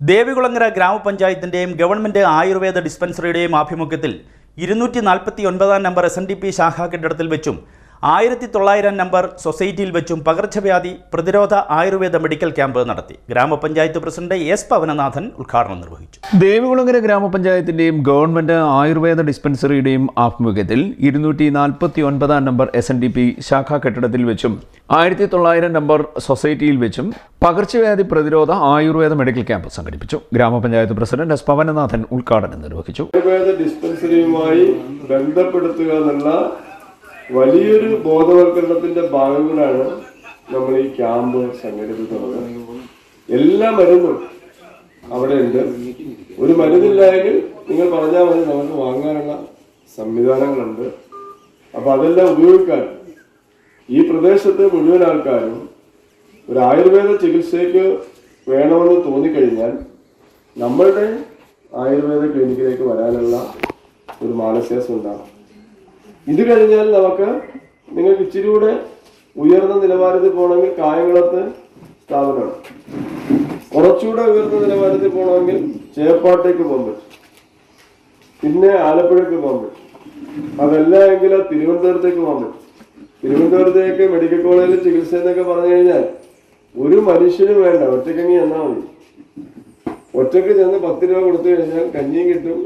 ദേവികുളങ്ങര ഗ്രാമപഞ്ചായത്തിന്റെയും ഗവൺമെന്റ് ആയുർവേദ ഡിസ്പെൻസറിയുടെയും ആഭിമുഖ്യത്തിൽ ഇരുന്നൂറ്റി നാൽപ്പത്തി ഒൻപതാം number S N D P ശാഖാ കെട്ടിടത്തിൽ വെച്ചും ആയിരത്തി തൊള്ളായിരം നമ്പർ സൊസൈറ്റിയിൽ വെച്ചും പകർച്ചവ്യാധി പ്രതിരോധ ആയുർവേദ മെഡിക്കൽ ക്യാമ്പ് നടത്തി. ഗ്രാമപഞ്ചായത്ത് പ്രസിഡന്റ് എസ് പവനനാഥൻ ഉദ്ഘാടനം നിർവഹിച്ചു. ദേവികുളങ്ങര ഗ്രാമപഞ്ചായത്തിന്റെയും ഗവൺമെന്റ് ആയുർവേദ ഡിസ്പെൻസറിയുടെയും ആഭിമുഖ്യത്തിൽ ഇരുന്നൂറ്റി നാൽപ്പത്തി ഒൻപതാം number S N D P ശാഖാ കെട്ടിടത്തിൽ വെച്ചും ആയിരത്തി തൊള്ളായിരം നമ്പർ സൊസൈറ്റിയിൽ വെച്ചും പകർച്ചവ്യാധി പ്രതിരോധ ആയുർവേദ മെഡിക്കൽ ക്യാമ്പ് സംഘടിപ്പിച്ചു. ഗ്രാമപഞ്ചായത്ത് പ്രസിഡന്റ് എസ് പവനനാഥൻ ഉദ്ഘാടനം നിർവഹിച്ചു. ആയുർവേദ ഡിസ്പെൻസറിയുമായി ബന്ധപ്പെടുത്തുക എന്നുള്ള വലിയൊരു ബോധവൽക്കരണത്തിന്റെ ഭാഗം കൂടാണ് നമ്മൾ ഈ ക്യാമ്പ് സംഘടിപ്പിക്കുന്നത്. എല്ലാ മരുന്നും അവിടെ ഉണ്ട് ഒരു മരുന്നില്ലായെങ്കിൽ നിങ്ങൾ പറഞ്ഞാൽ മതി നമുക്ക് വാങ്ങാനുള്ള സംവിധാനങ്ങളുണ്ട്. അപ്പൊ അതെല്ലാം ഉപയോഗിക്കാൻ ഈ പ്രദേശത്തെ മുഴുവൻ ആൾക്കാരും ഒരു ആയുർവേദ ചികിത്സയ്ക്ക് വേണമെന്ന് തോന്നിക്കഴിഞ്ഞാൽ നമ്മളുടെ ആയുർവേദ ക്ലിനിക്കിലേക്ക് വരാനുള്ള ഒരു മാനസികത ഉണ്ടാകും ഇത് കഴിഞ്ഞാൽ നമുക്ക് നിങ്ങൾക്ക് ഇച്ചിരി കൂടെ ഉയർന്ന നിലവാരത്തിൽ പോകണമെങ്കിൽ കായംകുളത്ത് സ്ഥാപനമാണ്. കുറച്ചുകൂടെ ഉയർന്ന നിലവാരത്തിൽ പോകണമെങ്കിൽ ചേപ്പാട്ടേക്ക് പോകാൻ പറ്റും. പിന്നെ ആലപ്പുഴയ്ക്ക് പോകാൻ പറ്റും. അതല്ല എങ്കിൽ തിരുവനന്തപുരത്തേക്ക് പോകാൻ പറ്റും. തിരുവനന്തപുരത്തേക്ക് മെഡിക്കൽ കോളേജിൽ ചികിത്സ എന്നൊക്കെ പറഞ്ഞു കഴിഞ്ഞാൽ ഒരു മനുഷ്യനും വേണ്ട. ഒറ്റക്കങ്ങി എന്നാ മതി. ഒറ്റയ്ക്ക് ചെന്ന് പത്ത് രൂപ കൊടുത്തു കഴിഞ്ഞാൽ കഞ്ഞിയും കിട്ടും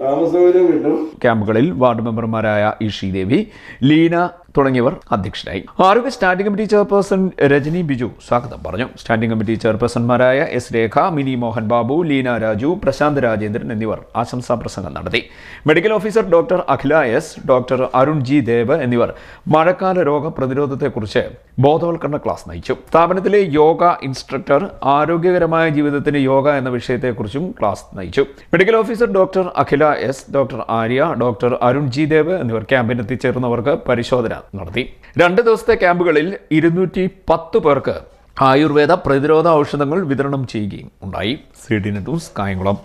താമസസൗകര്യം കിട്ടും. ക്യാമ്പുകളിൽ വാർഡ് മെമ്പർമാരായ ഇഷി ദേവി ലീന തുടങ്ങിയവർ അധ്യക്ഷരായി. ആരോഗ്യ standing committee chairperson Rajani Biju സ്വാഗതം പറഞ്ഞു. സ്റ്റാൻഡിംഗ് കമ്മിറ്റി ചെയർപേഴ്സൺമാരായ എസ് രേഖ മിനി മോഹൻ ബാബു ലീന രാജു പ്രശാന്ത് രാജേന്ദ്രൻ എന്നിവർ ആശംസാ പ്രസംഗം നടത്തി. Medical officer doctor Akhila S doctor Arun G Dev എന്നിവർ മഴക്കാല രോഗ പ്രതിരോധത്തെക്കുറിച്ച് ബോധവൽക്കരണ ക്ലാസ് നയിച്ചു. സ്ഥാപനത്തിലെ യോഗ ഇൻസ്ട്രക്ടർ ആരോഗ്യകരമായ ജീവിതത്തിന് യോഗ എന്ന വിഷയത്തെക്കുറിച്ചും ക്ലാസ് നയിച്ചു. Medical officer doctor Akhila S doctor Arya doctor Arun G Dev എന്നിവർ ക്യാമ്പിനെത്തിച്ചേർന്നവർക്ക് പരിശോധന നടത്തി. രണ്ട് ദിവസത്തെ ക്യാമ്പുകളിൽ ഇരുന്നൂറ്റി പത്ത് പേർക്ക് ആയുർവേദ പ്രതിരോധ ഔഷധങ്ങൾ വിതരണം ചെയ്യുകയും ഉണ്ടായി. C D news Kayamkulam.